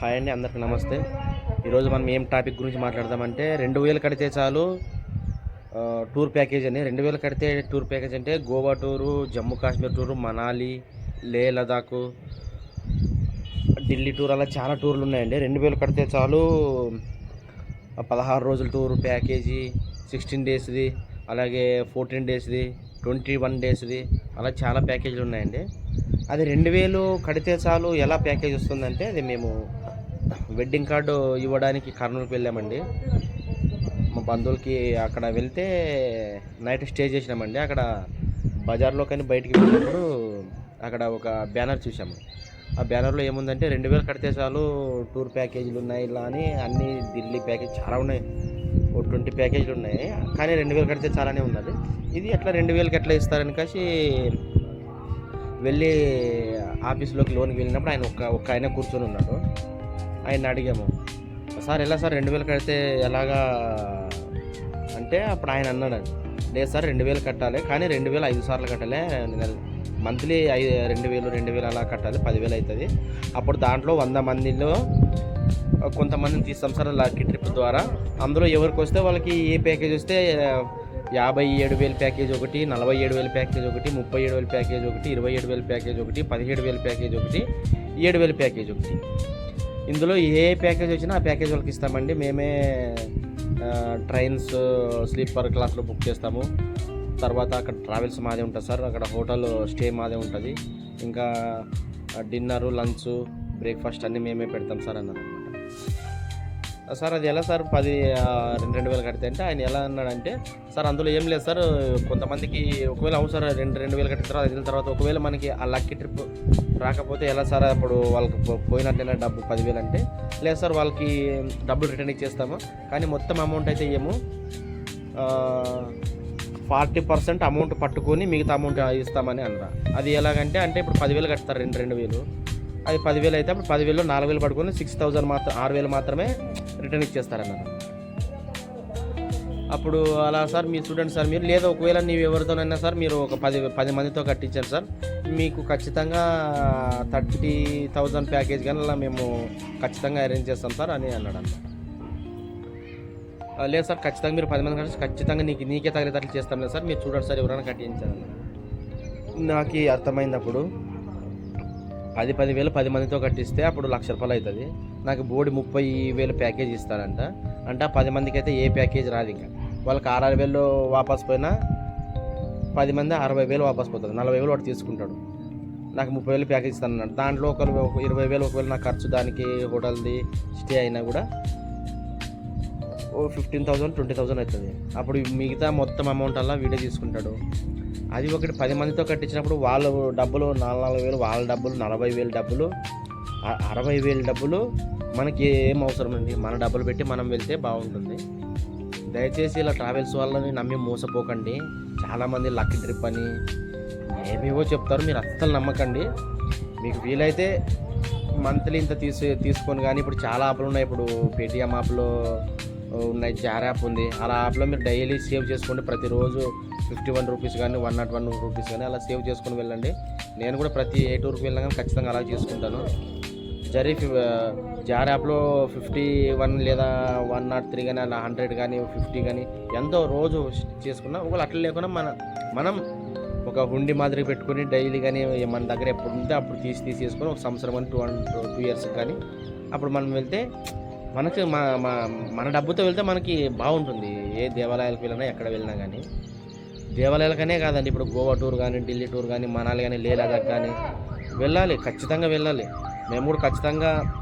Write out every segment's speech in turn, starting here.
Hi అండి అందరికి నమస్తే. ఈరోజు మనం ఏం టాపిక్ గురించి మాట్లాడదామంటే రెండు వేలు కడితే చాలు టూర్ ప్యాకేజ్ అని. రెండు వేలు కడితే టూర్ ప్యాకేజ్ అంటే Goa tour Jammu Kashmir tour Manali Leh Ladakh Delhi tour అలా చాలా టూర్లు ఉన్నాయండి. రెండు వేలు కడితే చాలు పదహారు రోజుల టూర్ ప్యాకేజీ సిక్స్టీన్ డేస్ది అలాగే ఫోర్టీన్ డేస్ది ట్వంటీ వన్ డేస్ది అలా చాలా ప్యాకేజీలు ఉన్నాయండి. అది రెండు వేలు కడితే చాలు ఎలా ప్యాకేజ్ వస్తుందంటే అది మేము వెడ్డింగ్ కార్డు ఇవ్వడానికి కర్నూలుకి వెళ్ళామండి. మా బంధువులకి అక్కడ వెళ్తే నైట్ స్టే చేసినామండి. అక్కడ బజార్లో కానీ బయటికి వెళ్ళినప్పుడు అక్కడ ఒక బ్యానర్ చూసాము ఆ బ్యానర్లో ఏముందంటే రెండు వేలు కడితే చాలు టూర్ ప్యాకేజీలు ఉన్నాయి ఇలా అని అన్ని ఢిల్లీ ప్యాకేజ్ చాలా ఉన్నాయి. ఓ ట్వంటీ ప్యాకేజీలు ఉన్నాయి. కానీ రెండు వేలు కడితే చాలానే ఉన్నది. ఇది ఎట్లా రెండు వేలకి ఎట్లా ఇస్తారని కాసి వెళ్ళి ఆఫీస్లోకి లోన్కి వెళ్ళినప్పుడు ఆయన ఒక్క ఒక్క ఆయన కూర్చొని ఉన్నాడు. ఆయన అడిగాము సార్ ఎలా సార్? రెండు వేలు కడితే ఎలాగా? అంటే అప్పుడు ఆయన అన్నాడు లేదు సార్ రెండు వేలు కట్టాలి కానీ రెండు వేలు ఐదు సార్లు కట్టాలి. మంత్లీ ఐదు రెండు వేలు రెండు వేలు అలా కట్టాలి పదివేలు అవుతుంది అప్పుడు దాంట్లో వంద మందిలో కొంతమందిని తీస్తాం సార్ లక్కీ ట్రిప్ ద్వారా. అందులో ఎవరికి వస్తే వాళ్ళకి ఏ ప్యాకేజ్ వస్తే యాభై ఏడు వేల ప్యాకేజ్ ఒకటి నలభై ఏడు వేల ప్యాకేజ్ ఒకటి ముప్పై ఏడు వేల ప్యాకేజ్ ఒకటి ఇరవై ఏడు వేల ప్యాకేజ్ ఒకటి పదిహేడు వేల ప్యాకేజ్ ఒకటి ఏడు వేల ప్యాకేజ్ ఒకటి. ఇందులో ఏ ప్యాకేజ్ వచ్చినా ఆ ప్యాకేజ్ వాళ్ళకి ఇస్తామండి. మేమే ట్రైన్స్ స్లీపర్ క్లాస్లో బుక్ చేస్తాము. తర్వాత అక్కడ ట్రావెల్స్ మాదే ఉంటుంది సార్. అక్కడ హోటల్ స్టే మాదే ఉంటుంది. ఇంకా డిన్నరు లంచ్ బ్రేక్ఫాస్ట్ అన్నీ మేమే పెడతాం సార్ అన్నారు సార్ అది ఎలా సార్? పది రెండు రెండు వేలు కడితే అంటే ఆయన ఎలా అన్నాడంటే సార్ అందులో ఏం లేదు సార్ కొంతమందికి ఒకవేళ అవును సార్ రెండు రెండు వేలు కట్టిన తర్వాత వెళ్ళిన తర్వాత ఒకవేళ మనకి ఆ లక్కీ ట్రిప్ రాకపోతే ఎలా సార్ అప్పుడు వాళ్ళకి పో- పోయినట్లయినా డబ్బు పదివేలు అంటే లేదు సార్ వాళ్ళకి డబ్బులు రిటర్న్ ఇచ్చేస్తాము కానీ మొత్తం అమౌంట్ అయితే ఏమో ఫార్టీ పర్సెంట్ అమౌంట్ పట్టుకొని మిగతా అమౌంట్ ఇస్తామని అన్నారు అది ఎలాగంటే అంటే ఇప్పుడు పదివేలు కడతారు రెండు రెండు వేలు. అది పదివేలు అయితే అప్పుడు పదివేలు నాలుగు వేలు పడుకొని సిక్స్ థౌజండ్ మాత్రం ఆరు వేలు మాత్రమే రిటర్న్ ఇచ్చేస్తారన్నారు అప్పుడు అలా సార్ మీరు చూడండి సార్ మీరు లేదా ఒకవేళ నీవు ఎవరితోనైనా సార్ మీరు ఒక పది పది మందితో కట్టించారు సార్. మీకు ఖచ్చితంగా థర్టీ థౌజండ్ ప్యాకేజ్ కానీ అలా మేము ఖచ్చితంగా అరేంజ్ చేస్తాం సార్ అని అన్నాడు అన్నమాట లేదు సార్ ఖచ్చితంగా మీరు పది మంది కలిసి ఖచ్చితంగా నీకు నీకే తగిలేటట్లు చేస్తాం లేదు సార్. మీరు చూడండి సార్ ఎవరైనా కట్టించారు నాకు అర్థమైంది అప్పుడు. పది పది వేలు పది మందితో కట్టిస్తే అప్పుడు లక్ష రూపాయలు అవుతుంది. నాకు బోడి ముప్పై వేలు ప్యాకేజ్ ఇస్తారంట. అంటే ఆ పది మందికి అయితే ఏ ప్యాకేజ్ రాదు ఇంకా. వాళ్ళకి ఆరు వేలు వాపస్ పోయినా పది మంది అరవై వేలు వాపస్ పోతుంది. నలభై వేలు వాడు తీసుకుంటాడు. నాకు ముప్పై వేలు ప్యాకేజ్ ఇస్తాను అన్నాడు దాంట్లో ఒకరు ఒక ఇరవై వేలు ఒకవేళ నా ఖర్చు దానికి హోటల్ది స్టే అయినా కూడా ఓ ఫిఫ్టీన్ థౌసండ్ ట్వంటీ థౌసండ్ అవుతుంది. అప్పుడు మిగతా మొత్తం అమౌంట్ అలా వీడే తీసుకుంటాడు. అది ఒకటి పది మందితో కట్టించినప్పుడు వాళ్ళ డబ్బులు నాలుగు నాలుగు వేలు వాళ్ళ డబ్బులు నలభై వేలు డబ్బులు అరవై వేలు డబ్బులు మనకి ఏం అవసరం అండి? మన డబ్బులు పెట్టి మనం వెళ్తే బాగుంటుంది. దయచేసి ఇలా ట్రావెల్స్ వాళ్ళని నమ్మి మోసపోకండి. చాలామంది లక్ ట్రిప్ అని ఏమేవో చెప్తారు. మీరు అస్సలు నమ్మకండి. మీకు వీలైతే మంత్లీ ఇంత తీసు తీసుకొని కానీ ఇప్పుడు చాలా యాప్లు ఉన్నాయి. ఇప్పుడు పేటిఎం యాప్లో ఉన్నాయి. జార్ యాప్ ఉంది. అలా యాప్లో మీరు డైలీ సేవ్ చేసుకోండి ప్రతిరోజు ఫిఫ్టీ వన్ రూపీస్ కానీ వన్ నాట్ వన్ రూపీస్ కానీ అలా సేవ్ చేసుకొని వెళ్ళండి. నేను కూడా ప్రతి ఏ టూర్కి వెళ్ళినా కానీ ఖచ్చితంగా అలా చేసుకుంటాను. జరీ జార్ యాప్లో ఫిఫ్టీ వన్ లేదా వన్ నాట్ త్రీ కానీ అలా హండ్రెడ్ కానీ ఫిఫ్టీ కానీ ఎంతో రోజు చేసుకున్నా ఒకవేళ అట్లా లేకుండా మన మనం ఒక హుండి మాదిరి పెట్టుకొని డైలీ కానీ మన దగ్గర ఎప్పుడు ఉంటే అప్పుడు తీసి తీసి చేసుకొని ఒక సంవత్సరం కానీ టూ టూ ఇయర్స్ కానీ అప్పుడు మనం వెళ్తే మనకి మా మా- మన డబ్బుతో వెళ్తే మనకి బాగుంటుంది. ఏ దేవాలయాలకు వెళ్ళినా ఎక్కడ వెళ్ళినా కానీ దేవాలయాలకనే కాదండి ఇప్పుడు గోవా టూర్ కానీ ఢిల్లీ టూర్ కానీ మనాలి కానీ లే కానీ వెళ్ళాలి ఖచ్చితంగా వెళ్ళాలి. మేము కూడా ఖచ్చితంగా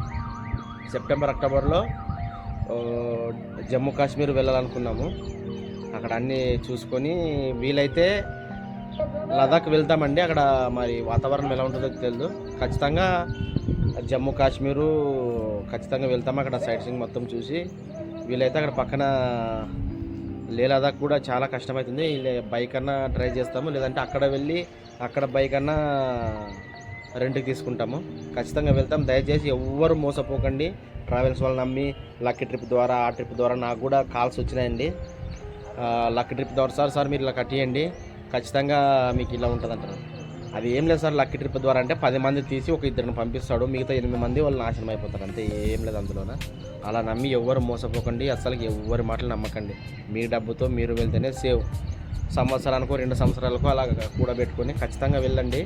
సెప్టెంబర్ అక్టోబర్లో జమ్మూ కాశ్మీర్ వెళ్ళాలనుకున్నాము. అక్కడ అన్నీ చూసుకొని వీలైతే లదాఖ్ వెళ్తామండి. అక్కడ మరి వాతావరణం ఎలా ఉంటుందో తెలియదు. ఖచ్చితంగా జమ్మూ కాశ్మీరు ఖచ్చితంగా వెళ్తాము అక్కడ సైట్ సీయింగ్ మొత్తం చూసి వీళ్ళైతే అక్కడ పక్కన లే కూడా చాలా కష్టమవుతుంది బైక్ అన్నా ట్రై చేస్తాము. లేదంటే అక్కడ వెళ్ళి అక్కడ బైక్ అన్నా రెంట్కి తీసుకుంటాము. ఖచ్చితంగా వెళ్తాం. దయచేసి ఎవ్వరు మోసపోకండి. ట్రావెల్స్ వాళ్ళు నమ్మి లక్కీ ట్రిప్ ద్వారా ఆ ట్రిప్ ద్వారా నాకు కూడా కాల్స్ వచ్చినాయండి. లక్కీ ట్రిప్ ద్వారా సార్ సార్ మీరు ఇలా కట్టేయండి. ఖచ్చితంగా మీకు ఇలా ఉంటుంది అంటారు అది ఏం లేదు సార్ లక్కీ ట్రిప్ ద్వారా అంటే పది మంది తీసి ఒక ఇద్దరిని పంపిస్తాడు. మిగతా ఎనిమిది మంది వాళ్ళు నాశనం అయిపోతారు. అంతే ఏం లేదు అందులోన? అలా నమ్మి ఎవ్వరు మోసపోకండి. అసలు ఎవ్వరి మాటలు నమ్మకండి. మీ డబ్బుతో మీరు వెళ్తేనే సేవ్. సంవత్సరానికో రెండు సంవత్సరాలకో అలా కూడబెట్టుకొని ఖచ్చితంగా వెళ్ళండి.